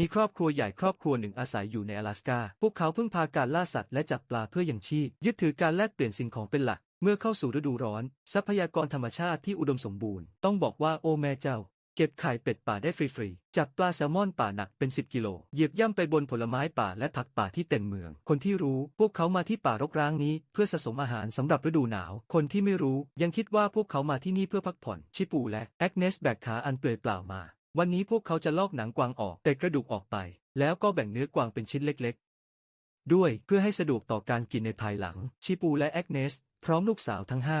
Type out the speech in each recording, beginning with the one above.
มีครอบครัวใหญ่ครอบครัวหนึ่งอาศัยอยู่ใน阿拉斯กาพวกเขาพึ่งพาการล่าสัตว์และจับปลาเพื่อยังชีพ ยึดถือการแลกเปลี่ยนสิ่งของเป็นหลัก เมื่อเข้าสู่ฤดูร้อน ทรัพยากรธรรมชาติที่อุดมสมบูรณ์ ต้องบอกว่าโอ้แม่เจ้า เก็บไข่เป็ดป่าได้ฟรีๆ จับปลาแซลมอนป่าหนักเป็น 10 กิโล เหยียบย่ำไปบนผลไม้ป่าและผักป่าที่เต็มเมือง คนที่รู้ พวกเขามาที่ป่ารกร้างนี้ เพื่อสะสมอาหารสำหรับฤดูหนาว คนที่ไม่รู้ ยังคิดว่าพวกเขามาที่นี่เพื่อพักผ่อน ชิปูและแอกเนสแบกขาอันเปลือยเปล่ามา วันนี้พวกเขาจะลอกหนังกวางออกแต่กระดูกออกไป แล้วก็แบ่งเนื้อกวางเป็นชิ้นเล็กๆ ด้วยเพื่อให้สะดวกต่อการกินในภายหลัง ชิปูและแอกเนส พร้อมลูกสาวทั้งห้า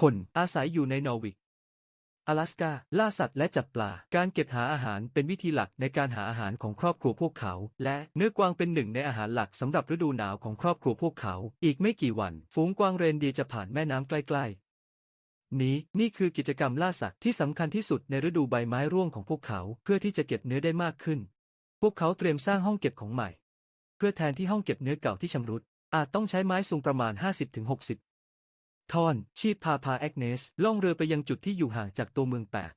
คนอาศัยอยู่ในนอร์วิกอลาสกาล่าสัตว์และจับปลา การเก็บหาอาหารเป็นวิธีหลักในการหาอาหารของครอบครัวพวกเขา และเนื้อกวางเป็นหนึ่งในอาหารหลักสำหรับฤดูหนาวของครอบครัวพวกเขา อีกไม่กี่วัน ฝูงกวางเรนเดียจะผ่านแม่น้ำใกล้ๆ นี้นี่คือกิจกรรมล่าสัตว์ที่สำคัญที่สุดในฤดูใบไม้ร่วงของพวกเขาเพื่อที่จะเก็บเนื้อได้มากขึ้น พวกเขาเตรียมสร้างห้องเก็บของใหม่ เพื่อแทนที่ห้องเก็บเนื้อเก่าที่ชำรุด อาจต้องใช้ไม้สูงประมาณ 50-60 ทอน ชีพพาพาแอกเนส ล่องเรือไปยังจุดที่อยู่ห่างจากตัวเมืองแปด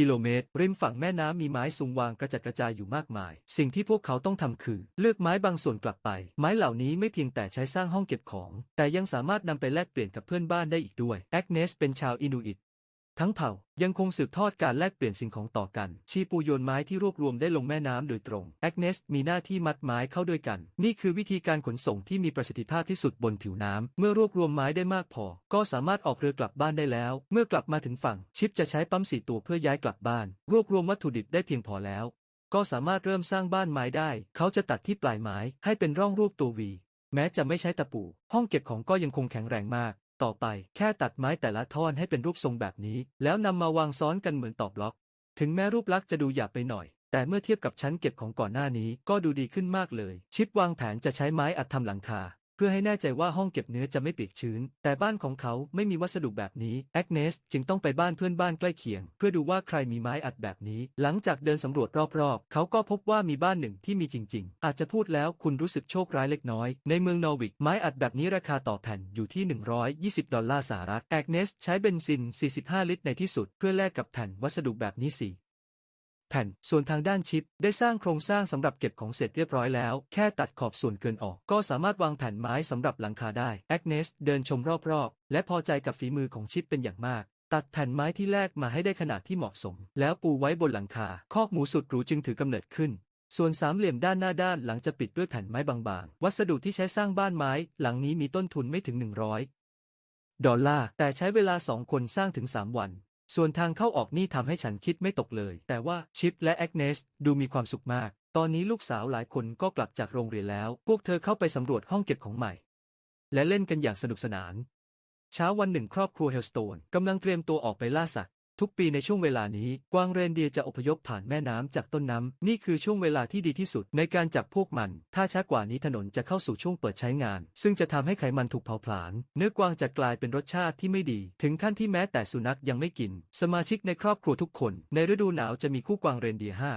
กิโลเมตร ริมฝั่งแม่น้ำมีไม้สูงวางกระจัดกระจายอยู่มากมาย สิ่งที่พวกเขาต้องทำคือ เลือกไม้บางส่วนกลับไป ไม้เหล่านี้ไม่เพียงแต่ใช้สร้างห้องเก็บของ แต่ยังสามารถนำไปแลกเปลี่ยนกับเพื่อนบ้านได้อีกด้วยแอกเนสเป็นชาวอินูอิต ทั้งเผ่ายังคงสืบทอดการแลกเปลี่ยนสิ่งของต่อกัน ชีปูโยนไม้ที่รวบรวมได้ลงแม่น้ำโดยตรง แอกเนสมีหน้าที่มัดไม้เข้าด้วยกัน นี่คือวิธีการขนส่งที่มีประสิทธิภาพที่สุดบนผิวน้ำ เมื่อรวบรวมไม้ได้มากพอ ก็สามารถออกเรือกลับบ้านได้แล้ว เมื่อกลับมาถึงฝั่ง ชิปจะใช้ปั๊มสีตัวเพื่อย้ายกลับบ้าน รวบรวมวัตถุดิบได้เพียงพอแล้ว ก็สามารถเริ่มสร้างบ้านไม้ได้ เขาจะตัดที่ปลายไม้ให้เป็นร่องรูปตัววี แม้จะไม่ใช้ตะปู ห้องเก็บของก็ยังคงแข็งแรงมาก ต่อไปแค่ตัดไม้แต่ละท่อนให้เป็นรูปทรงแบบนี้ แล้วนำมาวางซ้อนกันเหมือนตอบบล็อก ถึงแม้รูปลักษณ์จะดูหยาบไปหน่อย แต่เมื่อเทียบกับชั้นเก็บของก่อนหน้านี้ก็ดูดีขึ้นมากเลย ชิปวางแผนจะใช้ไม้อัดทำหลังคา พื่อให้แน่ใจว่าห้องเก็บเนื้อจะไม่เปียกชื้น แต่บ้านของเขาไม่มีวัสดุแบบนี้แอกเนสจึงต้องไปบ้านเพื่อนบ้านใกล้เคียง เพื่อดูว่าใครมีไม้อัดแบบนี้ หลังจากเดินสำรวจรอบๆ เขาก็พบว่ามีบ้านหนึ่งที่มีจริง ๆ อาจจะพูดแล้วคุณรู้สึกโชคร้ายเล็กน้อย ในเมืองนอร์วิกไม้อัดแบบนี้ราคาต่อแผ่นอยู่ที่ 120 ดอลลาร์สหรัฐแอกเนสใช้เบนซิน 45 ลิตรในที่สุด เพื่อแลกกับแผ่นวัสดุแบบนี้สี่ แผ่น ส่วนทางด้านชิป ได้สร้างโครงสร้างสำหรับเก็บของเสร็จเรียบร้อยแล้ว แค่ตัดขอบส่วนเกินออก ก็สามารถวางแผ่นไม้สำหรับหลังคาได้แอกเนสเดินชมรอบๆ และพอใจกับฝีมือของชิปเป็นอย่างมากตัดแผ่นไม้ที่แลกมาให้ได้ขนาดที่เหมาะสม แล้วปูไว้บนหลังคา คอกหมูสุดหรูจึงถือกำเนิดขึ้น ส่วนสามเหลี่ยมด้านหน้าด้านหลังจะปิดด้วยแผ่นไม้บางๆ วัสดุที่ใช้สร้างบ้านไม้ หลังนี้มีต้นทุนไม่ถึง 100 ดอลลาร์ แต่ใช้เวลาสองคนสร้างถึง 3 วัน ส่วนทางเข้าออกนี่ทำให้ฉันคิดไม่ตกเลย แต่ว่าชิปและแอกเนสดูมีความสุขมาก ตอนนี้ลูกสาวหลายคนก็กลับจากโรงเรียนแล้ว พวกเธอเข้าไปสำรวจห้องเก็บของใหม่ และเล่นกันอย่างสนุกสนาน เช้าวันหนึ่งครอบครัวเฮลสโตนกำลังเตรียมตัวออกไปล่าสัตว์ ทุกปีในช่วงเวลานี้ กวางเรนเดียร์จะอพยพผ่านแม่น้ำจากต้นน้ำ นี่คือช่วงเวลาที่ดีที่สุดในการจับพวกมัน ถ้าช้ากว่านี้ถนนจะเข้าสู่ช่วงเปิดใช้งาน ซึ่งจะทำให้ไขมันถูกเผาผลาญ เนื้อกวางจะกลายเป็นรสชาติที่ไม่ดี ถึงขั้นที่แม้แต่สุนัขยังไม่กิน สมาชิกในครอบครัวทุกคน ในฤดูหนาวจะมีคู่กวางเรนเดียร์ห้า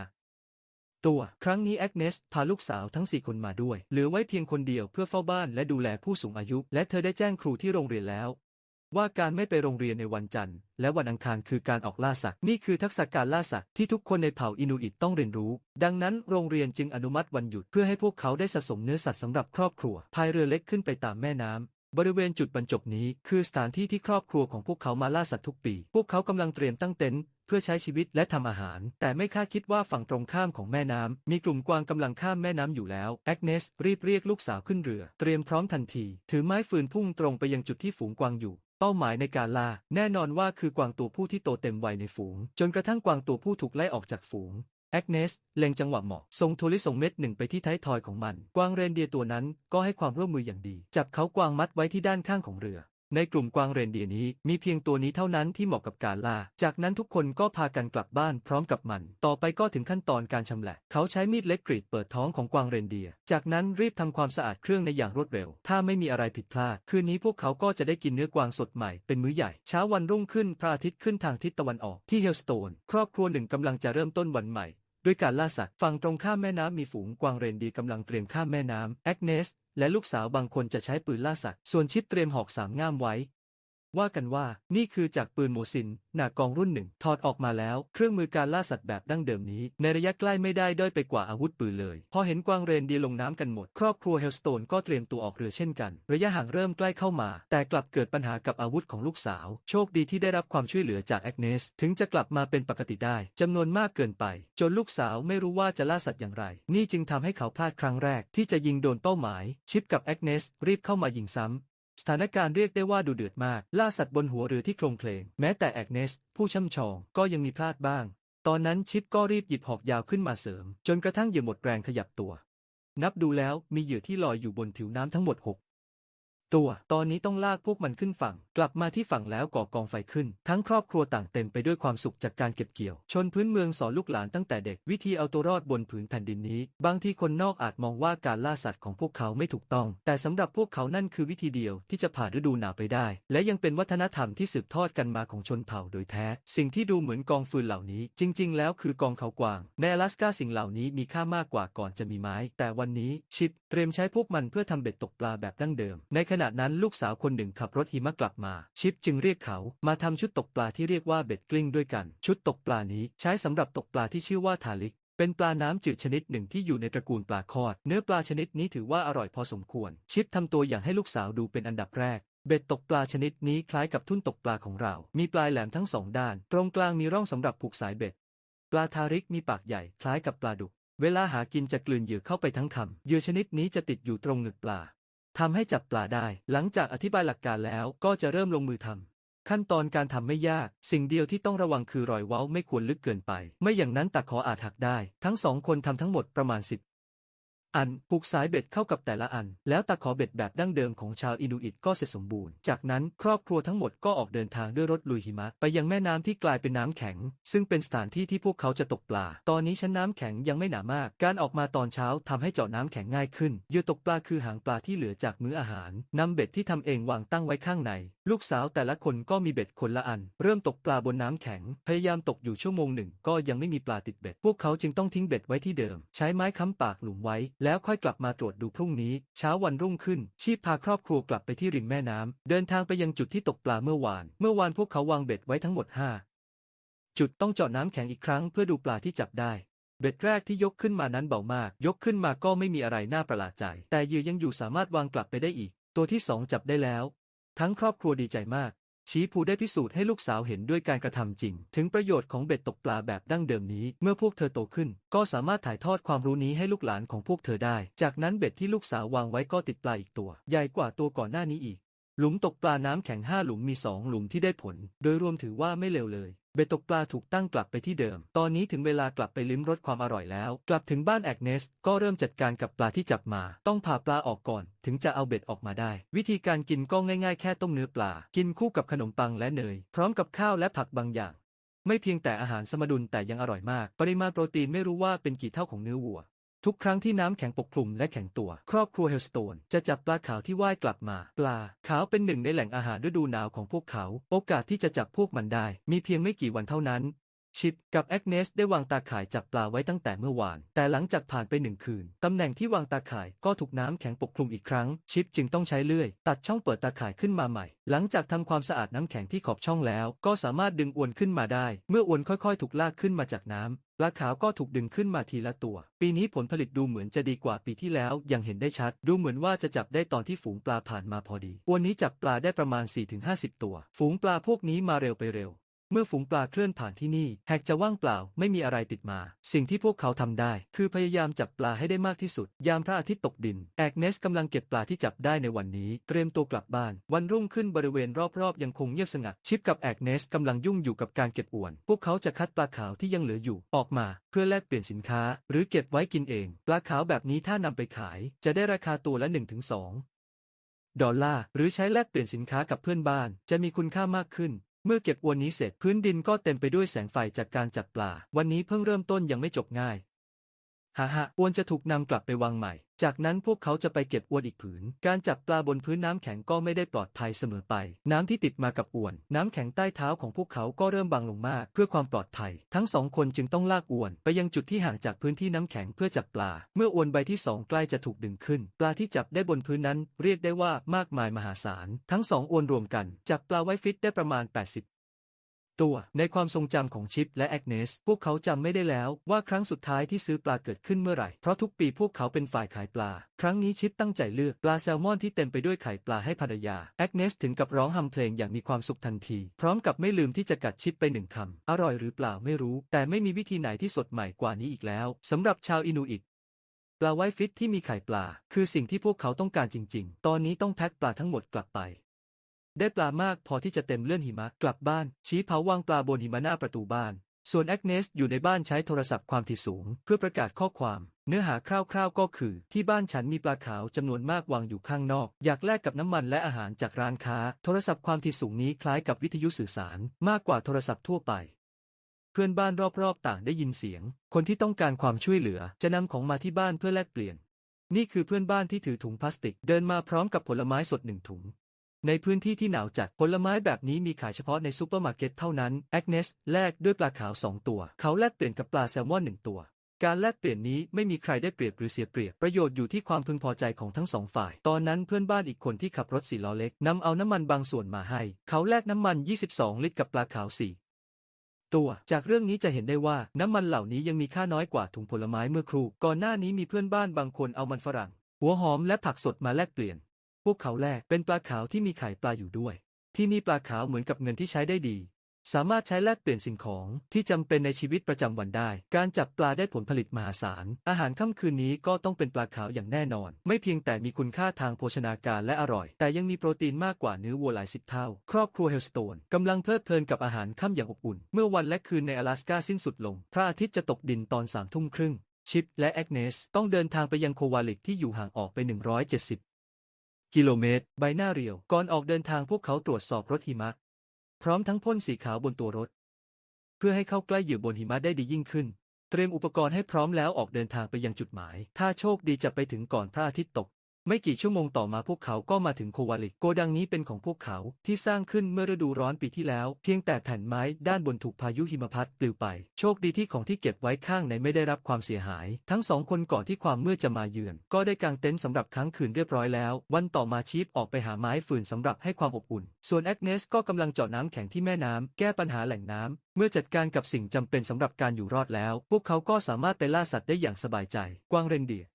ตัวครั้งนี้แอกเนสพาลูกสาวทั้งสี่คนมาด้วย เหลือไว้เพียงคนเดียวเพื่อเฝ้าบ้านและดูแลผู้สูงอายุ และเธอได้แจ้งครูที่โรงเรียนแล้ว ว่าการไม่ไปโรงเรียนในวันจันทร์ และวันอังคารคือการออกล่าสัตว์นี่คือทักษะการล่าสัตว์ที่ทุกคนในเผ่าอินูอิตต้องเรียนรู้ ดังนั้นโรงเรียนจึงอนุมัติวันหยุดเพื่อให้พวกเขาได้สะสมเนื้อสัตว์สำหรับครอบครัวพายเรือเล็กขึ้นไปตามแม่น้ำบริเวณจุดบรรจบนี้คือสถานที่ที่ครอบครัวของพวกเขามาล่าสัตว์ทุกปี พวกเขากำลังเตรียมตั้งเต็นท์เพื่อใช้ชีวิตและทำอาหาร แต่ไม่คาดคิดว่าฝั่งตรงข้ามของแม่น้ำ มีกลุ่มกวางกำลังข้ามแม่น้ำอยู่แล้ว แอกเนสรีบเรียกลูกสาวขึ้นเรือ เตรียมพร้อมทันที ถือไม้ฟืนพุ่งตรงไปยังจุดที่ฝูงกวางอยู่ เป้าหมายในการล่า แน่นอนว่าคือกวางตัวผู้ที่โตเต็มวัยในฝูง จนกระทั่งกวางตัวผู้ถูกไล่ออกจากฝูงแอกเนสเล็งจังหวะเหมาะส่งโทรลิส่งเม็ดหนึ่งไปที่ท้ายทอยของมัน กวางเรนเดียตัวนั้นก็ให้ความร่วมมืออย่างดี จับเขากวางมัดไว้ที่ด้านข้างของเรือ ในกลุ่มกวางเรนเดียนี้มีเพียงตัวนี้เท่านั้นที่เหมาะกับการล่า จากนั้นทุกคนก็พากันกลับบ้านพร้อมกับมัน ต่อไปก็ถึงขั้นตอนการชำแหละ เขาใช้มีดเล็กกรีดเปิดท้องของกวางเรนเดีย จากนั้นรีบทำความสะอาดเครื่องในอย่างรวดเร็ว ถ้าไม่มีอะไรผิดพลาด คืนนี้พวกเขาก็จะได้กินเนื้อกวางสดใหม่เป็นมื้อใหญ่ เช้าวันรุ่งขึ้นพระอาทิตย์ขึ้นทางทิศตะวันออกที่เฮลสโตน ครอบครัวหนึ่งกำลังจะเริ่มต้นวันใหม่ด้วยการล่าสัตว์ฝั่งตรงข้ามแม่น้ำมีฝูงกวางเรนเดียกำลังเตรียมข้ามแม่น้ำแอกเนส และลูกสาวบางคนจะใช้ปืนล่าสัตว์ ส่วนชิปเตรียมหอกสามง่ามไว้ ว่ากันว่านี่คือจากปืนโมซิน หนากองรุ่นหนึ่งถอดออกมาแล้ว เครื่องมือการล่าสัตว์แบบดั้งเดิมนี้ ในระยะใกล้ไม่ได้ด้อยไปกว่าอาวุธปืนเลย พอเห็นกวางเรนเดียร์ลงน้ำกันหมด ครอบครัวเฮลสโตนก็เตรียมตัวออกเรือเช่นกัน ระยะห่างเริ่มใกล้เข้ามา แต่กลับเกิดปัญหากับอาวุธของลูกสาว โชคดีที่ได้รับความช่วยเหลือจากแอกเนส ถึงจะกลับมาเป็นปกติได้จำนวนมากเกินไป จนลูกสาวไม่รู้ว่าจะล่าสัตว์อย่างไร นี่จึงทำให้เขาพลาดครั้งแรกที่จะยิงโดนเป้าหมาย ชิปกับแอกเนสรีบเข้ามายิงซ้ำ สถานการณ์เรียกได้ว่าดูเดือดมาก ล่าสัตว์บนหัวเรือที่โครงเพลง แม้แต่แอกเนส ผู้ช่ำชอง ก็ยังมีพลาดบ้าง ตอนนั้นชิปก็รีบหยิบหอกยาวขึ้นมาเสริม จนกระทั่งเหยื่อหมดแรงขยับตัว นับดูแล้วมีเหยื่อที่ลอยอยู่บนผิวน้ำทั้งหมด6 ตัว ตอนนี้ต้องลากพวกมันขึ้นฝั่ง กลับมาที่ฝั่งแล้วก่อกองไฟขึ้น ทั้งครอบครัวต่างเต็มไปด้วยความสุขจากการเก็บเกี่ยว ชนพื้นเมืองสอนลูกหลานตั้งแต่เด็กวิธีเอาตัวรอดบนผืนแผ่นดินนี้ บางทีคนนอกอาจมองว่าการล่าสัตว์ของพวกเขาไม่ถูกต้อง แต่สำหรับพวกเขานั่นคือวิธีเดียวที่จะผ่านฤดูหนาวไปได้ และยังเป็นวัฒนธรรมที่สืบทอดกันมาของชนเผ่าโดยแท้ สิ่งที่ดูเหมือนกองฟืนเหล่านี้ จริง ๆ แล้วคือกองเขากวาง ในอลาสกาสิ่งเหล่านี้มีค่ามากกว่าก่อนจะมีไม้ แต่วันนี้ชิปเตรียมใช้พวกมันเพื่อทำเบ็ดตกปลาแบบดั้งเดิม ในขณะนั้นลูกสาวคนหนึ่งขับรถหิมะกลับมา ชิปจึงเรียกเขามาทำชุดตกปลาที่เรียกว่าเบ็ดกลิ้งด้วยกัน ชุดตกปลานี้ใช้สำหรับตกปลาที่ชื่อว่าทาลิกเป็นปลาน้ำจืดชนิดหนึ่งที่อยู่ในตระกูลปลาคอด เนื้อปลาชนิดนี้ถือว่าอร่อยพอสมควร ชิปทำตัวอย่างให้ลูกสาวดูเป็นอันดับแรก เบ็ดตกปลาชนิดนี้คล้ายกับทุ่นตกปลาของเรา มีปลายแหลมทั้งสองด้าน ตรงกลางมีร่องสำหรับผูกสายเบ็ด ปลาทาริกมีปากใหญ่คล้ายกับปลาดุก เวลาหากินจะกลืนเหยื่อเข้าไปทั้งคำเหยื่อชนิดนี้จะติดอยู่ตรงหงึกปลา ทำให้จับปลาได้ หลังจากอธิบายหลักการแล้วก็จะเริ่มลงมือทำ ขั้นตอนการทำไม่ยาก สิ่งเดียวที่ต้องระวังคือรอยเว้าไม่ควรลึกเกินไป ไม่อย่างนั้นตะขออาจหักได้ ทั้งสองคนทำทั้งหมดประมาณ 10 อันผูกสายเบ็ดเข้ากับแต่ละอัน แล้วตะขอเบ็ดแบบดั้งเดิมของชาวอินูอิตก็เสร็จสมบูรณ์ จากนั้นครอบครัวทั้งหมดก็ออกเดินทางด้วยรถลุยหิมะ ไปยังแม่น้ำที่กลายเป็นน้ำแข็ง ซึ่งเป็นสถานที่ที่พวกเขาจะตกปลา ตอนนี้ชั้นน้ำแข็งยังไม่หนามาก การออกมาตอนเช้าทำให้เจาะน้ำแข็งง่ายขึ้น เยื่อตกปลาคือหางปลาที่เหลือจากมื้ออาหารนำเบ็ดที่ทำเองวางตั้งไว้ข้างในลูกสาวแต่ละคนก็มีเบ็ดคนละอัน เริ่มตกปลาบนน้ำแข็ง พยายามตกอยู่ชั่วโมงหนึ่งก็ยังไม่มีปลาติดเบ็ด พวกเขาจึงต้องทิ้งเบ็ดไว้ที่เดิม ใช้ไม้ค้ำปากหลุมไว้ แล้วค่อยกลับมาตรวจดูพรุ่งนี้ เช้าวันรุ่งขึ้น ชีพพาครอบครัวกลับไปที่ริมแม่น้ำ เดินทางไปยังจุดที่ตกปลาเมื่อวาน เมื่อวานพวกเขาวางเบ็ดไว้ทั้งหมดห้าจุดต้องเจาะน้ำแข็งอีกครั้งเพื่อดูปลาที่จับได้เบ็ดแรกที่ยกขึ้นมานั้นเบามาก ยกขึ้นมาก็ไม่มีอะไรน่าประหลาดใจ แต่เหยื่อยังอยู่สามารถวางกลับไปได้อีก ตัวที่สองจับได้แล้ว ทั้งครอบครัวดีใจมาก ชีภูได้พิสูจน์ให้ลูกสาวเห็นด้วยการกระทำจริง ถึงประโยชน์ของเบ็ดตกปลาแบบดั้งเดิมนี้ เมื่อพวกเธอโตขึ้น ก็สามารถถ่ายทอดความรู้นี้ให้ลูกหลานของพวกเธอได้ จากนั้นเบ็ดที่ลูกสาววางไว้ก็ติดปลาอีกตัว ใหญ่กว่าตัวก่อนหน้านี้อีก หลุมตกปลาน้ำแข็งห้าหลุมมีสองหลุมที่ได้ผล โดยรวมถือว่าไม่เลวเลย เบ็ดตกปลาถูกตั้งกลับไปที่เดิม ตอนนี้ถึงเวลากลับไปลิ้มรสความอร่อยแล้ว กลับถึงบ้านแอกเนส ก็เริ่มจัดการกับปลาที่จับมา ต้องผ่าปลาออกก่อน ถึงจะเอาเบ็ดออกมาได้ วิธีการกินก็ง่ายๆ แค่ต้มเนื้อปลา กินคู่กับขนมปังและเนย พร้อมกับข้าวและผักบางอย่าง ไม่เพียงแต่อาหารสมดุลแต่ยังอร่อยมาก ปริมาณโปรตีนไม่รู้ว่าเป็นกี่เท่าของเนื้อวัว ทุกครั้งที่น้ำแข็งปกคลุมและแข็งตัว ครอบครัวเฮลสโตนจะจับปลาขาวที่ว่ายกลับมา ปลาขาวเป็นหนึ่งในแหล่งอาหารฤดูหนาวของพวกเขา โอกาสที่จะจับพวกมันได้ มีเพียงไม่กี่วันเท่านั้น ชิปกับแอกเนสได้วางตาข่ายจับปลาไว้ตั้งแต่เมื่อวาน แต่หลังจากผ่านไปหนึ่งคืน ตำแหน่งที่วางตาข่ายก็ถูกน้ำแข็งปกคลุมอีกครั้ง ชิปจึงต้องใช้เลื่อย ตัดช่องเปิดตาข่ายขึ้นมาใหม่ หลังจากทำความสะอาดน้ำแข็งที่ขอบช่องแล้ว ก็สามารถดึงอวนขึ้นมาได้ เมื่ออวนค่อยๆ ถูกลากขึ้นมาจากน้ำปลาขาวก็ถูกดึงขึ้นมาทีละตัว ปีนี้ผลผลิตดูเหมือนจะดีกว่าปีที่แล้วอย่างเห็นได้ชัด ดูเหมือนว่าจะจับได้ตอนที่ฝูงปลาผ่านมาพอดีอวนนี้จับปลาได้ประมาณ 4-50 ตัว ฝูงปลาพวกนี้มาเร็วไปเร็ว เมื่อฝูงปลาเคลื่อนผ่านที่นี่ แหกจะว่างเปล่าไม่มีอะไรติดมา สิ่งที่พวกเขาทำได้ คือพยายามจับปลาให้ได้มากที่สุด ยามพระอาทิตย์ตกดิน แอกเนสกำลังเก็บปลาที่จับได้ในวันนี้ เตรียมตัวกลับบ้าน วันรุ่งขึ้นบริเวณรอบๆยังคงเงียบสงัด ชิปกับแอกเนสกำลังยุ่งอยู่กับการเก็บอวน พวกเขาจะคัดปลาขาวที่ยังเหลืออยู่ออกมา เพื่อแลกเปลี่ยนสินค้า หรือเก็บไว้กินเอง ปลาขาวแบบนี้ถ้านำไปขาย จะได้ราคาตัวละ 1-2ดอลลาร์หรือใช้แลกเปลี่ยนสินค้ากับเพื่อนบ้าน จะมีคุณค่ามากขึ้น เมื่อเก็บอวนนี้เสร็จพื้นดินก็เต็มไปด้วยแสงไฟจากการจับปลา วันนี้เพิ่งเริ่มต้นยังไม่จบง่าย ฮ่าฮ่าอวนจะถูกนำกลับไปวางใหม่ จากนั้นพวกเขาจะไปเก็บอวนอีกผืน การจับปลาบนพื้นน้ำแข็งก็ไม่ได้ปลอดภัยเสมอไป น้ำที่ติดมากับอวน น้ำแข็งใต้เท้าของพวกเขาก็เริ่มบางลงมาก เพื่อความปลอดภัย ทั้งสองคนจึงต้องลากอวน ไปยังจุดที่ห่างจากพื้นที่น้ำแข็งเพื่อจับปลา เมื่ออวนใบที่สองใกล้จะถูกดึงขึ้น ปลาที่จับได้บนพื้นนั้น เรียกได้ว่ามากมายมหาศาล ทั้งสองอวนรวมกัน จับปลาไว้ฟิตได้ประมาณ 80 ตัวในความทรงจำของชิปและแอกเนส พวกเขาจำไม่ได้แล้วว่าครั้งสุดท้ายที่ซื้อปลาเกิดขึ้นเมื่อไหร่ เพราะทุกปีพวกเขาเป็นฝ่ายขายปลา ครั้งนี้ชิปตั้งใจเลือกปลาแซลมอนที่เต็มไปด้วยไข่ปลาให้ภรรยา แอกเนสถึงกับร้องฮัมเพลงอย่างมีความสุขทันที พร้อมกับไม่ลืมที่จะกัดชิปไปหนึ่งคำ อร่อยหรือเปล่าไม่รู้ แต่ไม่มีวิธีไหนที่สดใหม่กว่านี้อีกแล้วสำหรับชาวอินูอิตปลาไวฟิตที่มีไข่ปลา คือสิ่งที่พวกเขาต้องการจริง ๆ ตอนนี้ต้องแพ็คปลาทั้งหมดกลับไป ได้ปลามากพอที่จะเต็มเลื่อนหิมะกลับบ้าน ชี้เผาวางปลาบนหิมะหน้าประตูบ้าน ส่วนแอกเนสอยู่ในบ้านใช้โทรศัพท์ความถี่สูง เพื่อประกาศข้อความ เนื้อหาคร่าวๆก็คือ ที่บ้านฉันมีปลาขาวจำนวนมากวางอยู่ข้างนอก อยากแลกกับน้ำมันและอาหารจากร้านค้า โทรศัพท์ความถี่สูงนี้คล้ายกับวิทยุสื่อสาร มากกว่าโทรศัพท์ทั่วไปเพื่อนบ้านรอบๆ ต่างได้ยินเสียง คนที่ต้องการความช่วยเหลือ จะนำของมาที่บ้านเพื่อแลกเปลี่ยน นี่คือเพื่อนบ้านที่ถือถุงพลาสติก เดินมาพร้อมกับผลไม้สดหนึ่งถุง ในพื้นที่ที่หนาวจัดผลไม้แบบนี้มีขายเฉพาะในซูเปอร์มาร์เก็ตเท่านั้นแอกเนสแลกด้วยปลาขาวสองตัว เขาแลกเปลี่ยนกับปลาแซลมอนหนึ่งตัว การแลกเปลี่ยนนี้ไม่มีใครได้เปรียบหรือเสียเปรียบประโยชน์อยู่ที่ความพึงพอใจของทั้งสองฝ่าย ตอนนั้นเพื่อนบ้านอีกคนที่ขับรถสี่ล้อเล็กนำเอาน้ำมันบางส่วนมาให้ เขาแลกน้ำมัน 22 ลิตรกับปลาขาวสี่ตัวจากเรื่องนี้จะเห็นได้ว่าน้ำมันเหล่านี้ยังมีค่าน้อยกว่าถุงผลไม้เมื่อครู่ก่อนหน้านี้มีเพื่อนบ้านบางคนเอามันฝรั่ง หัวหอมและผักสดมาแลกเปลี่ยน พวกเขาแลกเป็นปลาขาวที่มีไข่ปลาอยู่ด้วย ที่นี่ปลาขาวเหมือนกับเงินที่ใช้ได้ดี สามารถใช้แลกเปลี่ยนสิ่งของที่จำเป็นในชีวิตประจำวันได้ การจับปลาได้ผลผลิตมหาศาล อาหารค่ำคืนนี้ก็ต้องเป็นปลาขาวอย่างแน่นอน ไม่เพียงแต่มีคุณค่าทางโภชนาการและอร่อย แต่ยังมีโปรตีนมากกว่าเนื้อวัวหลายสิบเท่า ครอบครัวเฮลสโตนกำลังเพลิดเพลินกับอาหารค่ำอย่างอบอุ่น เมื่อวันและคืนใน阿拉สกาสิ้นสุดลง พระอาทิตย์จะตกดินตอนสามทุ่มครึ่งชิปและแอกเนสต้องเดินทางไปยังโควาลิกที่อยู่ห่างออกไป 170 กิโลเมตร ใบหน้าเรียว ก่อนออกเดินทางพวกเขาตรวจสอบรถหิมะ พร้อมทั้งพ่นสีขาวบนตัวรถ เพื่อให้เข้าใกล้เหยื่อบนหิมะได้ดียิ่งขึ้น เตรียมอุปกรณ์ให้พร้อมแล้วออกเดินทางไปยังจุดหมาย ถ้าโชคดีจะไปถึงก่อนพระอาทิตย์ตก ไม่กี่ชั่วโมงต่อมาพวกเขาก็มาถึงโควาลิกโกดังนี้เป็นของพวกเขาที่สร้างขึ้นเมื่อฤดูร้อนปีที่แล้ว เพียงแต่แผ่นไม้ด้านบนถูกพายุหิมพัดปลิวไป โชคดีที่ของที่เก็บไว้ข้างในไม่ได้รับความเสียหาย ทั้งสองคนก่อนที่ความมืดจะมาเยือน ก็ได้กางเต็นท์สำหรับค้างคืนเรียบร้อยแล้ว วันต่อมาชีฟออกไปหาไม้ฟืนสำหรับให้ความอบอุ่น ส่วนแอกเนสก็กำลังเจาะน้ำแข็งที่แม่น้ำแก้ปัญหาแหล่งน้ำเมื่อจัดการกับสิ่งจำเป็นสำหรับการอยู่รอดแล้ว พวกเขาก็สามารถไปล่าสัตว์ได้อย่างสบายใจ กวางเรนเดีย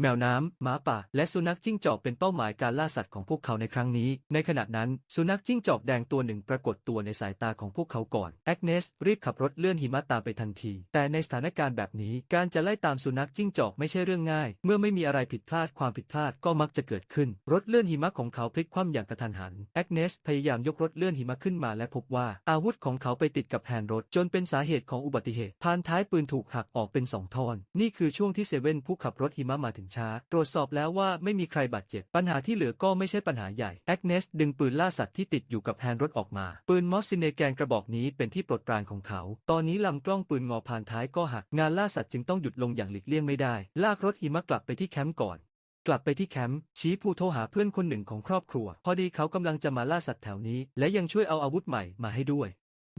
แมวน้ำหมาป่า และสุนัขจิ้งจอกเป็นเป้าหมายการล่าสัตว์ของพวกเขาในครั้งนี้ ในขณะนั้น สุนัขจิ้งจอกแดงตัวหนึ่งปรากฏตัวในสายตาของพวกเขาก่อน แอกเนสรีบขับรถเลื่อนหิมะตามไปทันที แต่ในสถานการณ์แบบนี้การจะไล่ตามสุนัขจิ้งจอกไม่ใช่เรื่องง่าย เมื่อไม่มีอะไรผิดพลาดความผิดพลาดก็มักจะเกิดขึ้น รถเลื่อนหิมะของเขาพลิกคว่ำอย่างกระทันหัน แอกเนสพยายามยกรถเลื่อนหิมะขึ้นมาและพบว่า อาวุธของเขาไปติดกับแฮนด์รถจนเป็นสาเหตุของอุบัติเหตุพานท้ายปืนถูกหักออกเป็นสองท่อน นี่คือช่วงที่เซเว่นผู้ขับรถหิมะมาถึงช้า ตรวจสอบแล้วว่าไม่มีใครบาดเจ็บ ปัญหาที่เหลือก็ไม่ใช่ปัญหาใหญ่ แอกเนสดึงปืนล่าสัตว์ที่ติดอยู่กับแฮนด์รถออกมา ปืนมอสซินเนแกนกระบอกนี้เป็นที่โปรดปรานของเขา ตอนนี้ลำกล้องปืนงอพานท้ายก็หัก งานล่าสัตว์จึงต้องหยุดลงอย่างหลีกเลี่ยงไม่ได้ ลากรถหิมะกลับไปที่แคมป์ก่อนกลับไปที่แคมป์ชี้ผู้โทรหาเพื่อนคนหนึ่งของครอบครัว พอดีเขากำลังจะมาล่าสัตว์แถวนี้ และยังช่วยเอาอาวุธใหม่มาให้ด้วย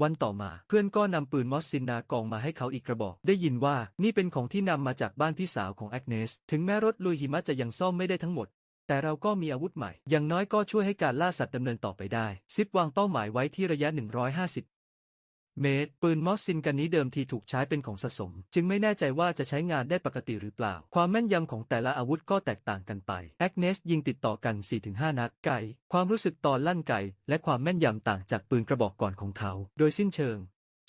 วันต่อมาเพื่อนก็นำปืนมอสซินนากองมาให้เขาอีกกระบอก ได้ยินว่านี่เป็นของที่นำมาจากบ้านพี่สาวของแอกเนส ถึงแม้รถลุยหิมะจะยังซ่อมไม่ได้ทั้งหมด แต่เราก็มีอาวุธใหม่ อย่างน้อยก็ช่วยให้การล่าสัตว์ดำเนินต่อไปได้ ซิปวางเป้าหมายไว้ที่ระยะ 150 เมตร ปืนมอสซินกันนี้เดิมทีถูกใช้เป็นของสะสม จึงไม่แน่ใจว่าจะใช้งานได้ปกติหรือเปล่า ความแม่นยำของแต่ละอาวุธก็แตกต่างกันไป แอกเนสยิงติดต่อกัน 4-5 นัดไก่ ความรู้สึกตอนลั่นไก่ และความแม่นยำต่างจากปืนกระบอกก่อนของเขา โดยสิ้นเชิง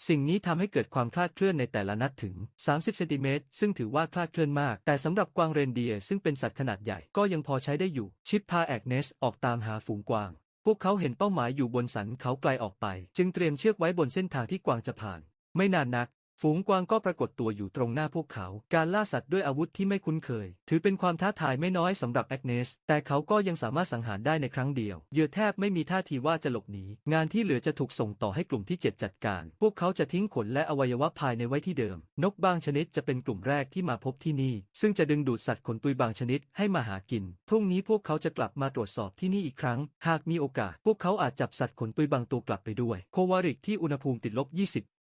สิ่งนี้ทำให้เกิดความคลาดเคลื่อนในแต่ละนัดถึง 30 เซนติเมตร ซึ่งถือว่าคลาดเคลื่อนมาก แต่สำหรับกวางเรนเดียร์ซึ่งเป็นสัตว์ขนาดใหญ่ก็ยังพอใช้ได้อยู่ ชิปพาแอกเนสออกตามหาฝูงกวาง พวกเขาเห็นเป้าหมายอยู่บนสันเขาไกลออกไป จึงเตรียมเชือกไว้บนเส้นทางที่กวางจะผ่าน ไม่นานนัก ฝูงกวางก็ปรากฏตัวอยู่ตรงหน้าพวกเขา การล่าสัตว์ด้วยอาวุธที่ไม่คุ้นเคย ถือเป็นความท้าทายไม่น้อยสำหรับแอกเนส แต่เขาก็ยังสามารถสังหารได้ในครั้งเดียว เหยื่อแทบไม่มีท่าทีว่าจะหลบหนี งานที่เหลือจะถูกส่งต่อให้กลุ่มที่ 7 จัดการ พวกเขาจะทิ้งขนและอวัยวะภายในไว้ที่เดิม นกบางชนิดจะเป็นกลุ่มแรกที่มาพบที่นี่ ซึ่งจะดึงดูดสัตว์ขนปุยบางชนิดให้มาหากิน พรุ่งนี้พวกเขาจะกลับมาตรวจสอบที่นี่อีกครั้ง หากมีโอกาส พวกเขาอาจจับสัตว์ขนปุยบางตัวกลับไปด้วย โควาริกที่อุณหภูมิติดลบ 20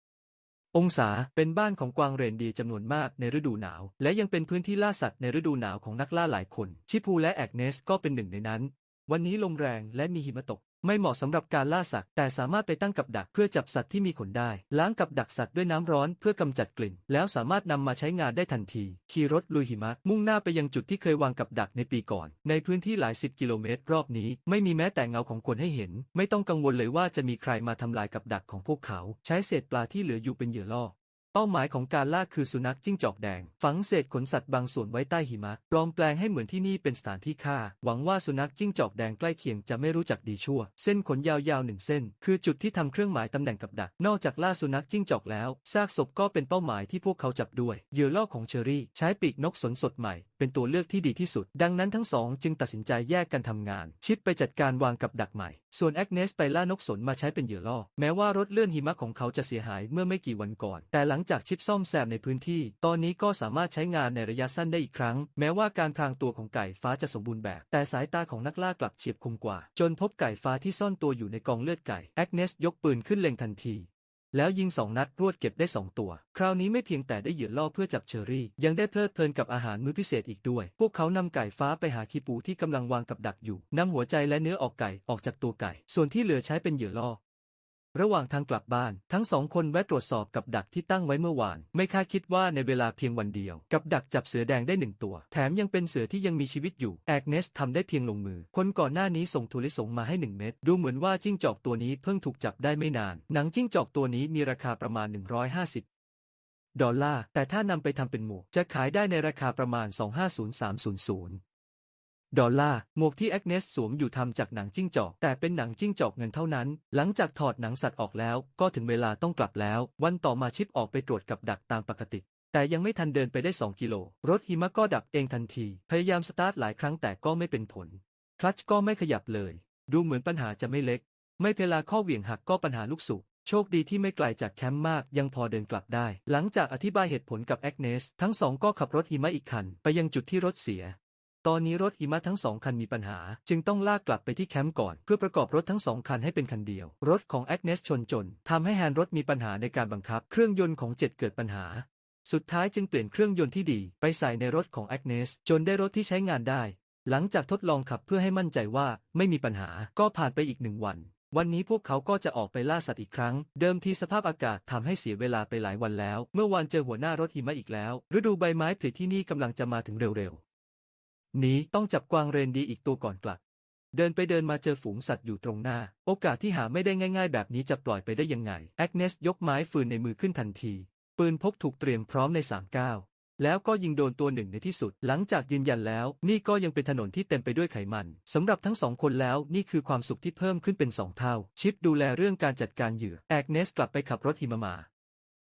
องศาเป็นบ้านของกวางเรนเดียจำนวนมากในฤดูหนาว และยังเป็นพื้นที่ล่าสัตว์ในฤดูหนาวของนักล่าหลายคน ชิพูและแอกเนสก็เป็นหนึ่งในนั้น วันนี้ลมแรงและมีหิมะตก ไม่เหมาะสำหรับการล่าสัตว์แต่สามารถไปตั้งกับดักเพื่อจับสัตว์ที่มีขนได้ ล้างกับดักสัตว์ด้วยน้ำร้อนเพื่อกำจัดกลิ่น แล้วสามารถนำมาใช้งานได้ทันที ขี่รถลุยหิมะ มุ่งหน้าไปยังจุดที่เคยวางกับดักในปีก่อน ในพื้นที่หลายสิบกิโลเมตรรอบนี้ ไม่มีแม้แต่เงาของคนให้เห็น ไม่ต้องกังวลเลยว่าจะมีใครมาทำลายกับดักของพวกเขา ใช้เศษปลาที่เหลืออยู่เป็นเหยื่อล่อ เป้าหมายของการล่าคือสุนัขจิ้งจอกแดง ฝังเศษขนสัตว์บางส่วนไว้ใต้หิมะปลอมแปลงให้เหมือนที่นี่เป็นสถานที่ฆ่า หวังว่าสุนัขจิ้งจอกแดงใกล้เคียงจะไม่รู้จักดีชั่ว เส้นขนยาวๆหนึ่งเส้น คือจุดที่ทำเครื่องหมายตำแหน่งกับดัก นอกจากล่าสุนัขจิ้งจอกแล้วซากศพก็เป็นเป้าหมายที่พวกเขาจับด้วยเหยื่อล่อของเชอรี่ ใช้ปีกนกสนสดใหม่ เป็นตัวเลือกที่ดีที่สุด ดังนั้นทั้งสองจึงตัดสินใจแยกกันทำงาน ชิปไปจัดการวางกับดักใหม่ ส่วนแอกเนสไปล่านกสนมาใช้เป็นเหยื่อล่อ แม้ว่ารถเลื่อนหิมะของเขาจะเสียหายเมื่อไม่กี่วันก่อน แต่หลังจากชิปซ่อมแซมในพื้นที่ ตอนนี้ก็สามารถใช้งานในระยะสั้นได้อีกครั้ง แม้ว่าการพรางตัวของไก่ฟ้าจะสมบูรณ์แบบ แต่สายตาของนักล่ากลับเฉียบคมกว่า จนพบไก่ฟ้าที่ซ่อนตัวอยู่ในกองเลือดไก่แอกเนสยกปืนขึ้นเล็งทันที แล้วยิงสองนัดรวดเก็บได้สองตัว คราวนี้ไม่เพียงแต่ได้เหยื่อล่อเพื่อจับเชอรี่ ยังได้เพลิดเพลินกับอาหารมื้อพิเศษอีกด้วย พวกเขานำไก่ฟ้าไปหาคีปูที่กำลังวางกับดักอยู่นำหัวใจและเนื้อออกไก่ออกจากตัวไก่ ส่วนที่เหลือใช้เป็นเหยื่อล่อ ระหว่างทางกลับบ้าน ทั้งสองคนแวะตรวจสอบกับดักที่ตั้งไว้เมื่อวาน ไม่คาดคิดว่าในเวลาเพียงวันเดียว กับดักจับเสือแดงได้หนึ่งตัว แถมยังเป็นเสือที่ยังมีชีวิตอยู่ แอกเนสทำได้เพียงลงมือ คนก่อนหน้านี้ส่งถั่วลิสงมาให้หนึ่งเม็ดดูเหมือนว่าจิ้งจอกตัวนี้เพิ่งถูกจับได้ไม่นาน หนังจิ้งจอกตัวนี้มีราคาประมาณ 150ดอลลาร์ แต่ถ้านำไปทำเป็นหมวกจะขายได้ในราคาประมาณ 250300 ดอลลาร์หมวกที่แอกเนสสวมอยู่ทำจากหนังจิ้งจอก แต่เป็นหนังจิ้งจอกเงินเท่านั้น หลังจากถอดหนังสัตว์ออกแล้ว ก็ถึงเวลาต้องกลับแล้ว วันต่อมาชิปออกไปตรวจกับดักตามปกติ แต่ยังไม่ทันเดินไปได้ 2 กิโล รถหิมะก็ดับเองทันที พยายามสตาร์ทหลายครั้งแต่ก็ไม่เป็นผล คลัตช์ก็ไม่ขยับเลย ดูเหมือนปัญหาจะไม่เล็ก ไม่เพลาข้อเหวี่ยงหักก็ปัญหาลูกสูบโชคดีที่ไม่ไกลจากแคมป์มากยังพอเดินกลับได้ หลังจากอธิบายเหตุผลกับแอกเนส ทั้งสองก็ขับรถหิมะอีกคัน ไปยังจุดที่รถเสีย ตอนนี้รถหิมะทั้งสองคันมีปัญหา จึงต้องลากกลับไปที่แคมป์ก่อน เพื่อประกอบรถทั้งสองคันให้เป็นคันเดียว รถของแอกเนสชนจนทำให้แฮนด์รถมีปัญหาในการบังคับ เครื่องยนต์ของเจ็ดเกิดปัญหา สุดท้ายจึงเปลี่ยนเครื่องยนต์ที่ดี ไปใส่ในรถของแอกเนสจนได้รถที่ใช้งานได้ หลังจากทดลองขับเพื่อให้มั่นใจว่าไม่มีปัญหาก็ผ่านไปอีกหนึ่งวันวันนี้พวกเขาก็จะออกไปล่าสัตว์อีกครั้ง เดิมทีสภาพอากาศทำให้เสียเวลาไปหลายวันแล้ว เมื่อวานเจอหัวหน้ารถหิมะอีกแล้ว ฤดูใบไม้ผลิที่นี่กำลังจะมาถึงเร็ว นี้ต้องจับกวางเรนดีอีกตัวก่อนกลับ เดินไปเดินมาเจอฝูงสัตว์อยู่ตรงหน้า โอกาสที่หาไม่ได้ง่าย ๆ แบบนี้จะปล่อยไปได้ยังไง แอกเนสยกไม้ฟืนในมือขึ้นทันที ปืนพกถูกเตรียมพร้อมในสามก้าวแล้วก็ยิงโดนตัวหนึ่งในที่สุด หลังจากยืนยันแล้ว นี่ก็ยังเป็นถนนที่เต็มไปด้วยไขมันสำหรับทั้งสองคนแล้วนี่คือความสุขที่เพิ่มขึ้นเป็นสองเท่า ชิปดูแลเรื่องการจัดการเหยื่อแอกเนสกลับไปขับรถหิมะมา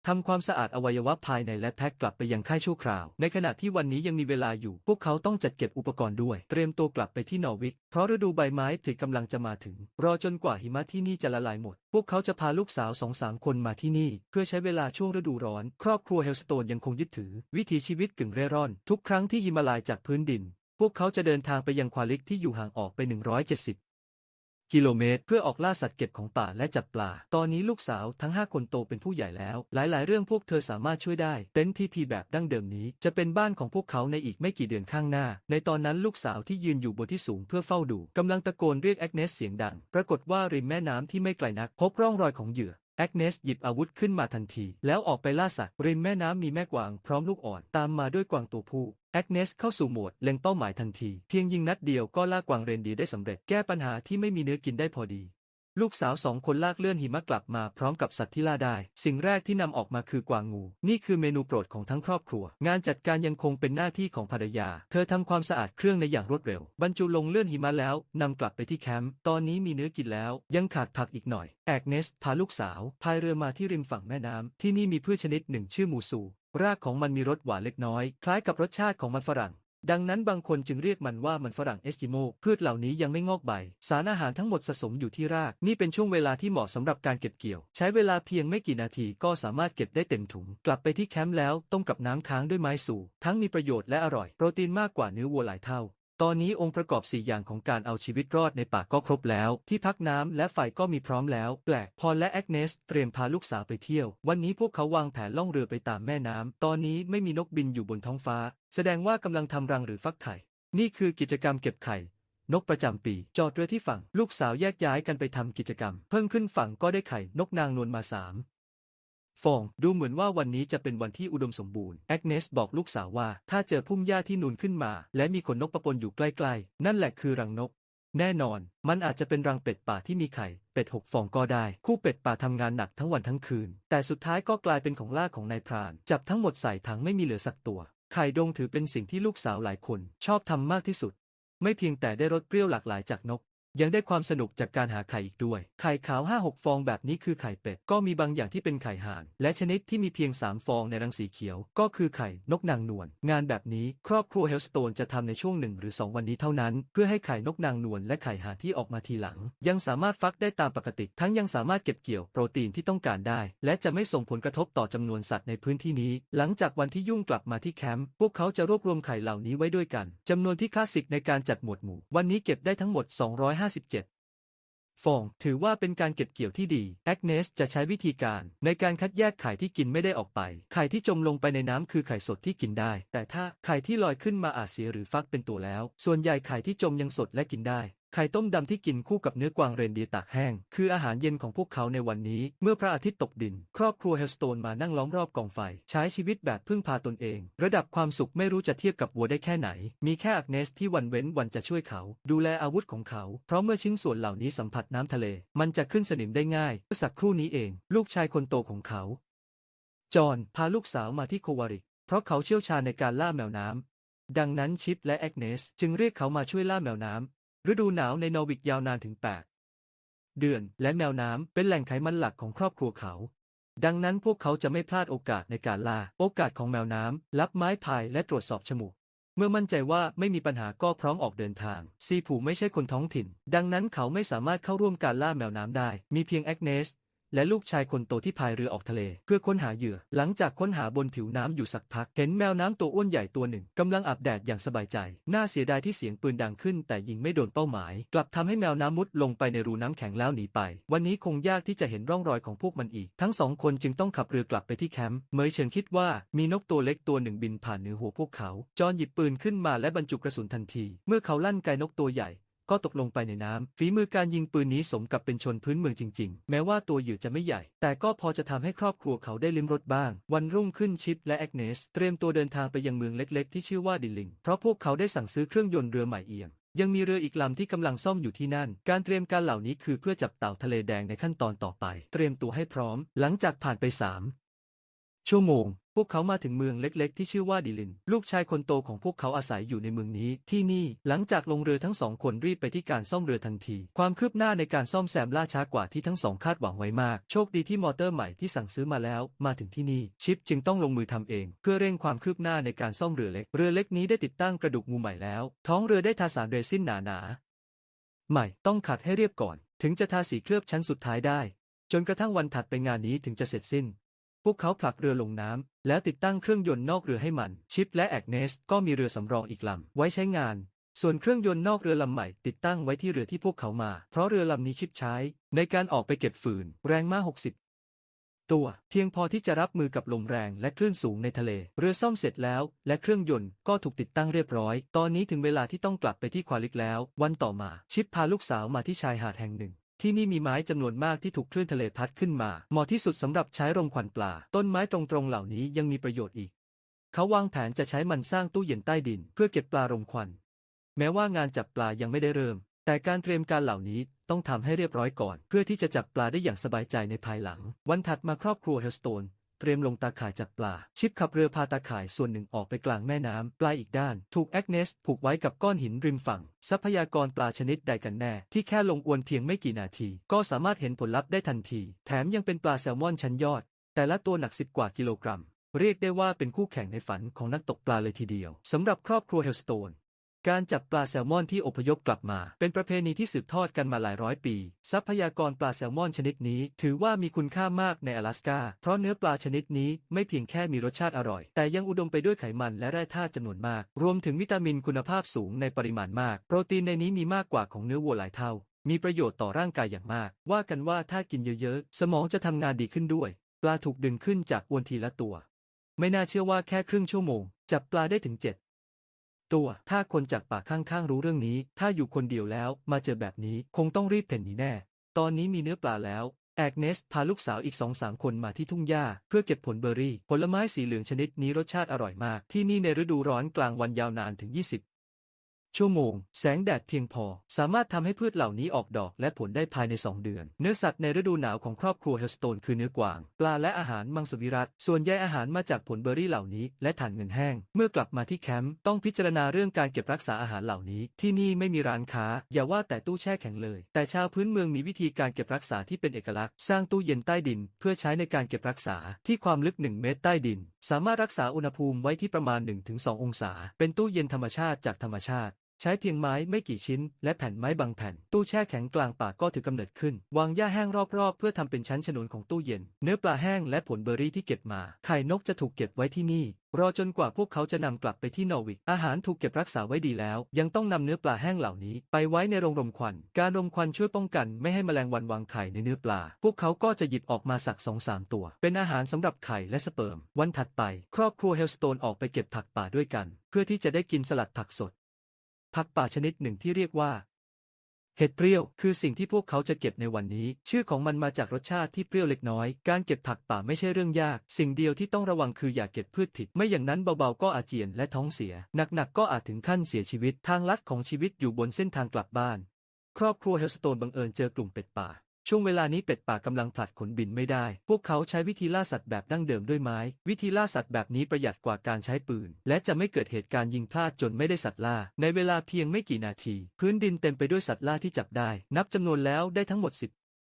ทำความสะอาดอวัยวะภายในและแพ็กกลับไปยังค่ายชั่วคราว ในขณะที่วันนี้ยังมีเวลาอยู่ พวกเขาต้องจัดเก็บอุปกรณ์ด้วย เตรียมตัวกลับไปที่นอร์วิก เพราะฤดูใบไม้ผลิกำลังจะมาถึง รอจนกว่าหิมะที่นี่จะละลายหมด พวกเขาจะพาลูกสาวสองสามคนมาที่นี่ เพื่อใช้เวลาช่วงฤดูร้อน ครอบครัวเฮลสโตนยังคงยึดถือ วิถีชีวิตกึ่งเร่ร่อน ทุกครั้งที่หิมะลายจากพื้นดินพวกเขาจะเดินทางไปยังควาลิกที่อยู่ห่างออกไป 170 กิโลเมตร เพื่อออกล่าสัตว์เก็บของป่าและจับปลา ตอนนี้ลูกสาวทั้ง 5 คนโตเป็นผู้ใหญ่แล้ว หลาย ๆ เรื่องพวกเธอสามารถช่วยได้ เต็นท์ทีพีแบบดั้งเดิมนี้ จะเป็นบ้านของพวกเขาในอีกไม่กี่เดือนข้างหน้า ในตอนนั้นลูกสาวที่ยืนอยู่บนที่สูงเพื่อเฝ้าดูกำลังตะโกนเรียกแอกเนสเสียงดัง ปรากฏว่าริมแม่น้ำที่ไม่ไกลนัก พบร่องรอยของเหยื่อ แอกเนสหยิบอาวุธขึ้นมาทันที แล้วออกไปล่าสัตว์ ริมแม่น้ำมีแม่กวางพร้อมลูกอ่อน ตามมาด้วยกวางตัวผู้แอกเนสเข้าสู่โหมดเล็งเป้าหมายทันที เพียงยิงนัดเดียวก็ล่ากวางเรนเดียได้สำเร็จ แก้ปัญหาที่ไม่มีเนื้อกินได้พอดี ลูกสาวสองคนลากเลื่อนหิมะกลับมาพร้อมกับสัตว์ที่ล่าได้ สิ่งแรกที่นำออกมาคือกวางงู นี่คือเมนูโปรดของทั้งครอบครัว งานจัดการยังคงเป็นหน้าที่ของภรรยา เธอทำความสะอาดเครื่องในอย่างรวดเร็ว บรรจุลงเลื่อนหิมะแล้วนำกลับไปที่แคมป์ตอนนี้มีเนื้อกินแล้ว ยังขาดผักอีกหน่อย แอกเนสพาลูกสาวพายเรือมาที่ริมฝั่งแม่น้ำที่นี่มีพืชชนิดหนึ่งชื่อมูซูรากของมันมีรสหวานเล็กน้อย คล้ายกับรสชาติของมันฝรั่ง ดังนั้นบางคนจึงเรียกมันว่ามันฝรั่งเอสกิโม พืชเหล่านี้ยังไม่งอกใบ สารอาหารทั้งหมดสะสมอยู่ที่ราก นี่เป็นช่วงเวลาที่เหมาะสำหรับการเก็บเกี่ยว ใช้เวลาเพียงไม่กี่นาทีก็สามารถเก็บได้เต็มถุง กลับไปที่แคมป์แล้วต้มกับน้ำค้างด้วยไม้สูทั้งมีประโยชน์และอร่อย โปรตีนมากกว่าเนื้อวัวหลายเท่า ตอนนี้องค์ประกอบ 4 อย่างของการเอาชีวิตรอดในป่าก็ครบแล้ว ที่พักน้ำและไฟก็มีพร้อมแล้ว แปลกพอลและแอกเนสเตรียมพาลูกสาวไปเที่ยว วันนี้พวกเขาวางแผนล่องเรือไปตามแม่น้ำตอนนี้ไม่มีนกบินอยู่บนท้องฟ้า แสดงว่ากำลังทำรังหรือฟักไข่ นี่คือกิจกรรมเก็บไข่ นกประจำปี จอดเรือที่ฝั่ง ลูกสาวแยกย้ายกันไปทำกิจกรรม เพิ่งขึ้นฝั่งก็ได้ไข่นกนางนวลมาสาม ฟอง ดูเหมือนว่าวันนี้จะเป็นวันที่อุดมสมบูรณ์แอกเนสบอกลูกสาวว่า ถ้าเจอพุ่มหญ้าที่นูนขึ้นมา และมีขนนกปะปนอยู่ใกล้ๆ นั่นแหละคือรังนก แน่นอน มันอาจจะเป็นรังเป็ดป่าที่มีไข่ เป็ดหกฟองก็ได้ คู่เป็ดป่าทำงานหนักทั้งวันทั้งคืน แต่สุดท้ายก็กลายเป็นของล่าของนายพราน จับทั้งหมดใส่ถังไม่มีเหลือสักตัว ไข่ดงถือเป็นสิ่งที่ลูกสาวหลายคน ชอบทำมากที่สุด ไม่เพียงแต่ได้รสเปรี้ยวหลากหลายจากนก ยังได้ความสนุกจากการหาไข่อีกด้วย ไข่ขาว 5 6 ฟองแบบนี้คือไข่เป็ด ก็มีบางอย่างที่เป็นไข่ห่าน และชนิดที่มีเพียง 3 ฟองในรังสีเขียว ก็คือไข่นกนางนวล งานแบบนี้ครอบครัวเฮลสโตนจะทำในช่วงหนึ่งหรือ 2 วันนี้เท่านั้น เพื่อให้ไข่นกนางนวลและไข่ห่านที่ออกมาทีหลัง ยังสามารถฟักได้ตามปกติ ทั้งยังสามารถเก็บเกี่ยวโปรตีนที่ต้องการได้ และจะไม่ส่งผลกระทบต่อจำนวนสัตว์ในพื้นที่นี้ หลังจากวันที่ยุ่งกลับมาที่แคมป์ พวกเขาจะรวบรวมไข่เหล่านี้ไว้ด้วยกันจำนวนที่คลาสสิกในการจัดหมวดหมู่ วันนี้เก็บได้ทั้งหมด257 ฟอง ถือว่าเป็นการเก็บเกี่ยวที่ดีแอกเนสจะใช้วิธีการในการคัดแยกไข่ที่กินไม่ได้ออกไป ไข่ที่จมลงไปในน้ำคือไข่สดที่กินได้ แต่ถ้าไข่ที่ลอยขึ้นมาอาจเสียหรือฟักเป็นตัวแล้ว ส่วนใหญ่ไข่ที่จมยังสดและกินได้ ไข่ต้มดำที่กินคู่กับเนื้อกวางเรนเดียตากแห้ง คืออาหารเย็นของพวกเขาในวันนี้ เมื่อพระอาทิตย์ตกดิน ครอบครัวเฮลสโตนมานั่งล้อมรอบกองไฟ ใช้ชีวิตแบบพึ่งพาตนเอง ระดับความสุขไม่รู้จะเทียบกับวัวได้แค่ไหน มีแค่อักเนสที่วันเว้นวันจะช่วยเขา ดูแลอาวุธของเขา เพราะเมื่อชิ้นส่วนเหล่านี้สัมผัสน้ำทะเล มันจะขึ้นสนิมได้ง่ายสักครู่นี้เอง ลูกชายคนโตของเขา จอห์นพาลูกสาวมาที่โควาริกเพราะเขาเชี่ยวชาญในการล่าแมวน้ำดังนั้นชิปและแอกเนสจึงเรียกเขามาช่วยล่าแมวน้ำ ฤดูหนาวในนอร์วิกยาวนานถึง 8 เดือน และแมวน้ำเป็นแหล่งไขมันหลักของครอบครัวเขา ดังนั้นพวกเขาจะไม่พลาดโอกาสในการล่า โอกาสของแมวน้ำรับไม้พายและตรวจสอบฉมูก เมื่อมั่นใจว่าไม่มีปัญหาก็พร้อมออกเดินทาง ซีผูไม่ใช่คนท้องถิ่น ดังนั้นเขาไม่สามารถเข้าร่วมการล่าแมวน้ำได้ มีเพียงแอกเนส และลูกชายคนโตที่พายเรือออกทะเล เพื่อค้นหาเหยื่อ หลังจากค้นหาบนผิวน้ำอยู่สักพัก เห็นแมวน้ำตัวอ้วนใหญ่ตัวหนึ่งกำลังอาบแดดอย่างสบายใจ น่าเสียดายที่เสียงปืนดังขึ้น แต่ยิงไม่โดนเป้าหมาย กลับทำให้แมวน้ำมุดลงไปในรูน้ำแข็งแล้วหนีไป วันนี้คงยากที่จะเห็นร่องรอยของพวกมันอีก ทั้งสองคนจึงต้องขับเรือกลับไปที่แคมป์เมยเฉิงคิดว่ามีนกตัวเล็กตัวหนึ่งบินผ่านเหนือหัวพวกเขา จอห์นหยิบปืนขึ้นมาและบรรจุกระสุนทันที เมื่อเขาลั่นไกนกตัวใหญ่ ก็ตกลงไปในน้ำฝีมือการยิงปืนนี้สมกับเป็นชนพื้นเมืองจริง ๆ แม้ว่าตัวเหยื่อจะไม่ใหญ่ แต่ก็พอจะทำให้ครอบครัวเขาได้ลิ้มรสบ้าง วันรุ่งขึ้นชิปและแอกเนส เตรียมตัวเดินทางไปยังเมืองเล็ก ๆ ที่ชื่อว่าดิลลิง เพราะพวกเขาได้สั่งซื้อเครื่องยนต์เรือใหม่เอียงยังมีเรืออีกลำที่กำลังซ่อมอยู่ที่นั่น การเตรียมการเหล่านี้คือเพื่อจับเต่าทะเลแดงในขั้นตอนต่อไป เตรียมตัวให้พร้อม หลังจากผ่านไปสามชั่วโมง วกเขามาถึงเมืองเล็กๆ ที่ชื่อว่าดิลิน ลูกชายคนโตของพวกเขาอาศัยอยู่ในเมืองนี้ที่นี่ หลังจากลงเรือทั้งสองคนรีบไปที่การซ่อมเรือทันที ความคืบหน้าในการซ่อมแซมล่าช้ากว่าที่ทั้งสองคาดหวังไว้มาก โชคดีที่มอเตอร์ใหม่ที่สั่งซื้อมาแล้วมาถึงที่นี่ ชิปจึงต้องลงมือทำเอง เพื่อเร่งความคืบหน้าในการซ่อมเรือเล็ก เรือเล็กนี้ได้ติดตั้งกระดูกงูใหม่แล้ว ท้องเรือได้ทาสารเรซินหนาๆ ใหม่ต้องขัดให้เรียบก่อน ถึงจะทาสีเคลือบชั้นสุดท้ายได้ จนกระทั่งวันถัดไปงานนี้ถึงจะเสร็จสิ้น พวกเขาผลักเรือลงน้ำ แล้วติดตั้งเครื่องยนต์นอกเรือให้มัน ชิปและแอกเนสก็มีเรือสำรองอีกลำไว้ใช้งาน ส่วนเครื่องยนต์นอกเรือลำใหม่ติดตั้งไว้ที่เรือที่พวกเขามา เพราะเรือลำนี้ชิปใช้ ในการออกไปเก็บฝืน แรงม้า 60 ตัว เพียงพอที่จะรับมือกับลมแรงและคลื่นสูงในทะเล เรือซ่อมเสร็จแล้ว และเครื่องยนต์ก็ถูกติดตั้งเรียบร้อย ตอนนี้ถึงเวลาที่ต้องกลับไปที่ควาลิกแล้ว วันต่อมาชิปพาลูกสาวมาที่ชายหาดแห่งหนึ่ง ที่นี่มีไม้จำนวนมากที่ถูกคลื่นทะเลพัดขึ้นมา เหมาะที่สุดสำหรับใช้รมขวัญปลา ต้นไม้ตรงๆเหล่านี้ยังมีประโยชน์อีก เขาวางแผนจะใช้มันสร้างตู้เย็นใต้ดิน เพื่อเก็บปลารมควัน แม้ว่างานจับปลายังไม่ได้เริ่ม แต่การเตรียมการเหล่านี้ต้องทำให้เรียบร้อยก่อน เพื่อที่จะจับปลาได้อย่างสบายใจในภายหลัง วันถัดมาครอบครัวเฮลสโตน เตรียมลงตาข่ายจับปลา ชิปขับเรือพาตาข่ายส่วนหนึ่งออกไปกลางแม่น้ำปลายอีกด้าน ถูกแอกเนสผูกไว้กับก้อนหินริมฝั่ง ทรัพยากรปลาชนิดใดกันแน่ ที่แค่ลงอวนเพียงไม่กี่นาที ก็สามารถเห็นผลลัพธ์ได้ทันที แถมยังเป็นปลาแซลมอนชั้นยอด แต่ละตัวหนักสิบกว่ากิโลกรัม เรียกได้ว่าเป็นคู่แข่งในฝันของนักตกปลาเลยทีเดียวสำหรับครอบครัวเฮลสโตน การจับปลาแซลมอนที่อพยพกลับมา เป็นประเพณีที่สืบทอดกันมาหลายร้อยปี ทรัพยากรปลาแซลมอนชนิดนี้ ถือว่ามีคุณค่ามากใน阿拉สกาเพราะเนื้อปลาชนิดนี้ไม่เพียงแค่มีรสชาติอร่อย แต่ยังอุดมไปด้วยไขมันและแร่ธาตุจำนวนมาก รวมถึงวิตามินคุณภาพสูงในปริมาณมาก โปรตีนในนี้มีมากกว่าของเนื้อวัวหลายเท่า มีประโยชน์ต่อร่างกายอย่างมาก ว่ากันว่าถ้ากินเยอะๆ สมองจะทำงานดีขึ้นด้วย ปลาถูกดึงขึ้นจากอวนทีละตัว ไม่น่าเชื่อว่าแค่ครึ่งชั่วโมง จับปลาได้ถึงเจ็ด ตัว ถ้าคนจากป่าข้างๆรู้เรื่องนี้ ถ้าอยู่คนเดียวแล้วมาเจอแบบนี้คงต้องรีบเพ่นหนีแน่ ตอนนี้มีเนื้อปลาแล้วแอกเนสพาลูกสาวอีกสองสามคนมาที่ทุ่งหญ้า เพื่อเก็บผลเบอร์รี่ ผลไม้สีเหลืองชนิดนี้รสชาติอร่อยมาก ที่นี่ในฤดูร้อนกลางวันยาวนานถึง20 ชั่วโมง แสงแดดเพียงพอ สามารถทำให้พืชเหล่านี้ออกดอกและผลได้ภายใน 2 เดือน เนื้อสัตว์ในฤดูหนาวของครอบครัวเฮลสโตนคือเนื้อกวาง ปลาและอาหารมังสวิรัตส่วนใยอาหารมาจากผลเบอร์รี่เหล่านี้ และถ่านเงินแห้ง เมื่อกลับมาที่แคมป์ต้องพิจารณาเรื่องการเก็บรักษาอาหารเหล่านี้ ที่นี่ไม่มีร้านค้า อย่าว่าแต่ตู้แช่แข็งเลย แต่ชาวพื้นเมืองมีวิธีการเก็บรักษาที่เป็นเอกลักษณ์ สร้างตู้เย็นใต้ดิน เพื่อใช้ในการเก็บรักษาที่ความลึก 1 เมตรใต้ดิน สามารถรักษาอุณหภูมิไว้ที่ประมาณ 1-2 องศา เป็นตู้เย็นธรรมชาติจากธรรมชาติ ใช้เพียงไม้ไม่กี่ชิ้น และแผ่นไม้บางแผ่น ตู้แช่แข็งกลางป่าก็ถือกำเนิดขึ้น วางหญ้าแห้งรอบๆ เพื่อทำเป็นชั้นฉนวนของตู้เย็น เนื้อปลาแห้งและผลเบอร์รี่ที่เก็บมา ไข่นกจะถูกเก็บไว้ที่นี่ รอจนกว่าพวกเขาจะนำกลับไปที่นอร์วิก อาหารถูกเก็บรักษาไว้ดีแล้ว ยังต้องนำเนื้อปลาแห้งเหล่านี้ ไปไว้ในโรงรมควัน การรมควันช่วยป้องกันไม่ให้แมลงวันวางไข่ในเนื้อปลา พวกเขาก็จะหยิบออกมาสักสองสามตัว เป็นอาหารสำหรับไข่และสเปิร์ม วันถัดไป ครอบครัวเฮลสโตนออกไปเก็บผักป่าด้วยกัน เพื่อที่จะได้กินสลัดผักสด ผักป่าชนิดหนึ่งที่เรียกว่า เห็ดเปรี้ยว คือสิ่งที่พวกเขาจะเก็บในวันนี้ ชื่อของมันมาจากรสชาติที่เปรี้ยวเล็กน้อย การเก็บผักป่าไม่ใช่เรื่องยาก สิ่งเดียวที่ต้องระวังคืออย่าเก็บพืชผิด ไม่อย่างนั้นเบาๆก็อาเจียนและท้องเสีย หนักๆก็อาจถึงขั้นเสียชีวิต ทางลัดของชีวิตอยู่บนเส้นทางกลับบ้าน ครอบครัวเฮลสโตนบังเอิญเจอกลุ่มเป็ดป่า ช่วงเวลานี้เป็ดป่ากำลังผลัดขนบินไม่ได้ พวกเขาใช้วิธีล่าสัตว์แบบดั้งเดิมด้วยไม้ วิธีล่าสัตว์แบบนี้ประหยัดกว่าการใช้ปืน และจะไม่เกิดเหตุการณ์ยิงพลาดจนไม่ได้สัตว์ล่า ในเวลาเพียงไม่กี่นาที พื้นดินเต็มไปด้วยสัตว์ล่าที่จับได้ นับจำนวนแล้วได้ทั้งหมด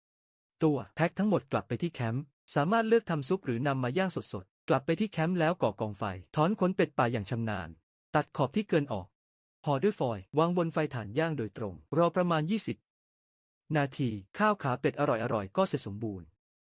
10 ตัว แพ็คทั้งหมดกลับไปที่แคมป์ สามารถเลือกทำซุปหรือนำมาย่างสดๆ กลับไปที่แคมป์แล้วก่อกองไฟ ถอนขนเป็ดป่าอย่างชำนาญ ตัดขอบที่เกินออกห่อด้วยฟอยล์วางบนไฟถ่านย่างโดยตรง รอประมาณ 20 นาที ข้าวขาเป็ดอร่อยๆ ก็เสร็จสมบูรณ์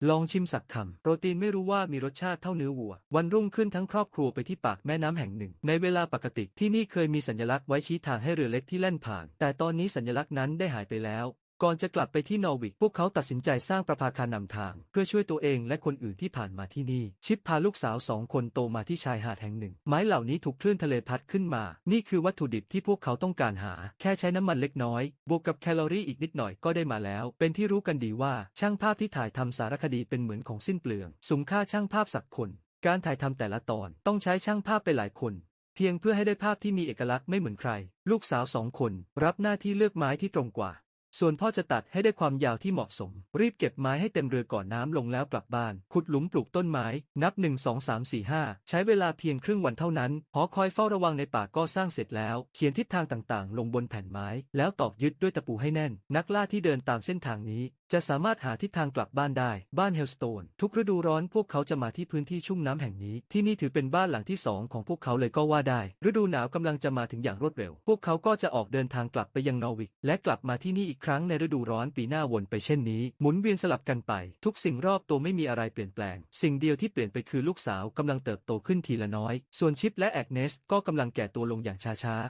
ลองชิมสักคำโปรตีนไม่รู้ว่ามีรสชาติเท่าเนื้อวัว วันรุ่งขึ้นทั้งครอบครัวไปที่ปากแม่น้ำแห่งหนึ่ง ในเวลาปกติที่นี่เคยมีสัญลักษณ์ไว้ชี้ทางให้เรือเล็กที่แล่นผ่าน แต่ตอนนี้สัญลักษณ์นั้นได้หายไปแล้ว ก่อนจะกลับไปที่นอร์วิกพวกเขาตัดสินใจสร้างประภาคารนำทาง เพื่อช่วยตัวเองและคนอื่นที่ผ่านมาที่นี่ ชิปพาลูกสาวสองคนโตมาที่ชายหาดแห่งหนึ่ง ไม้เหล่านี้ถูกคลื่นทะเลพัดขึ้นมา นี่คือวัตถุดิบที่พวกเขาต้องการหา แค่ใช้น้ำมันเล็กน้อย บวกกับแคลอรี่อีกนิดหน่อยก็ได้มาแล้ว เป็นที่รู้กันดีว่าช่างภาพที่ถ่ายทำสารคดีเป็นเหมือนของสิ้นเปลืองสุมค่าช่างภาพสักคน การถ่ายทำแต่ละตอนต้องใช้ช่างภาพไปหลายคนเพียงเพื่อให้ได้ภาพที่มีเอกลักษณ์ไม่เหมือนใคร ลูกสาวสองคน รับหน้าที่เลือกไม้ที่ตรงกว่า ส่วนพ่อจะตัดให้ได้ความยาวที่เหมาะสม รีบเก็บไม้ให้เต็มเรือก่อนน้ำลงแล้วกลับบ้าน ขุดหลุมปลูกต้นไม้ นับ 1 2 3 4 5 ใช้เวลาเพียงครึ่งวันเท่านั้น หอคอยเฝ้าระวังในป่าก็สร้างเสร็จแล้ว เขียนทิศทางต่างๆ ลงบนแผ่นไม้ แล้วตอกยึดด้วยตะปูให้แน่น นักล่าที่เดินตามเส้นทางนี้ จะสามารถหาทิศทางกลับบ้านได้ บ้านเฮลสโตน ทุกฤดูร้อนพวกเขาจะมาที่พื้นที่ชุ่มน้ำแห่งนี้ ที่นี่ถือเป็นบ้านหลังที่สองของพวกเขาเลยก็ว่าได้ ฤดูหนาวกำลังจะมาถึงอย่างรวดเร็ว พวกเขาก็จะออกเดินทางกลับไปยังนอร์วิก และกลับมาที่นี่อีกครั้งในฤดูร้อนปีหน้าวนไปเช่นนี้ หมุนเวียนสลับกันไป ทุกสิ่งรอบตัวไม่มีอะไรเปลี่ยนแปลง สิ่งเดียวที่เปลี่ยนไปคือลูกสาวกำลังเติบโตขึ้นทีละน้อย ส่วนชิปและแอกเนสก็กำลังแก่ตัวลงอย่างช้าๆ